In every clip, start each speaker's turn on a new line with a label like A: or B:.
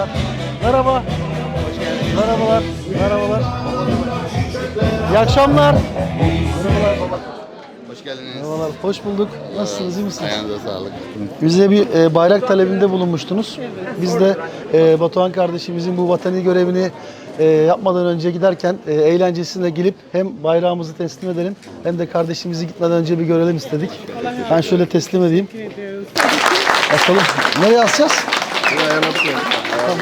A: Merhabalar. Merhaba. Merhabalar. Merhabalar. İyi akşamlar. Merhabalar.
B: Hoş geldiniz.
A: Merhabalar, hoş bulduk. Nasılsınız, iyi misiniz?
B: Ayağınıza sağlık.
A: Bize bir e, bayrak talebinde bulunmuştunuz. Biz de e, Batuhan kardeşimizin bu vatani görevini e, yapmadan önce giderken e, eğlencesine gelip hem bayrağımızı teslim edelim hem de kardeşimizi gitmeden önce bir görelim istedik. Ben şöyle teslim edeyim. Bakalım nereye asacağız?
B: Buraya.
A: Tamam.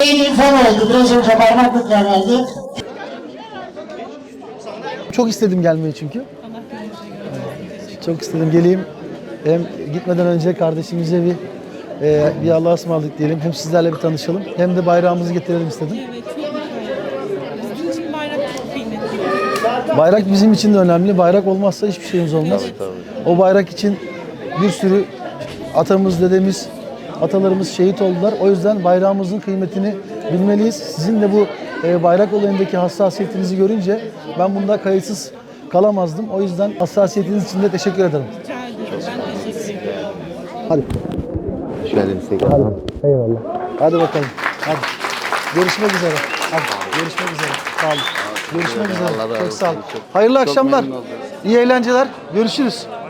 C: En info oldu. Biraz önce parmaklıkla verdik.
A: Çok istedim gelmeyi çünkü. Çok istedim geleyim. Hem gitmeden önce kardeşimize bir e, bir Allah'a ısmarladık diyelim. Hem sizlerle bir tanışalım. Hem de bayrağımızı getirelim istedim.
D: Evet, çok güzel. Bizim için bayrak çok kıymetli.
A: Bayrak bizim için de önemli. Bayrak olmazsa hiçbir şeyimiz olmaz. O bayrak için bir sürü atamız, dedemiz, atalarımız şehit oldular. O yüzden bayrağımızın kıymetini bilmeliyiz. Sizin de bu e, bayrak olayındaki hassasiyetinizi görünce ben bunda kayıtsız kalamazdım. O yüzden hassasiyetiniz için de teşekkür ederim. Hadi.
B: Şöyle bir sekre.
A: Eyvallah. Hadi bakalım. Hadi. Görüşmek üzere. Hadi. Görüşmek üzere. Sağ olun. Görüşmek üzere. Çok sağ olun. Hayırlı akşamlar. İyi eğlenceler. Görüşürüz.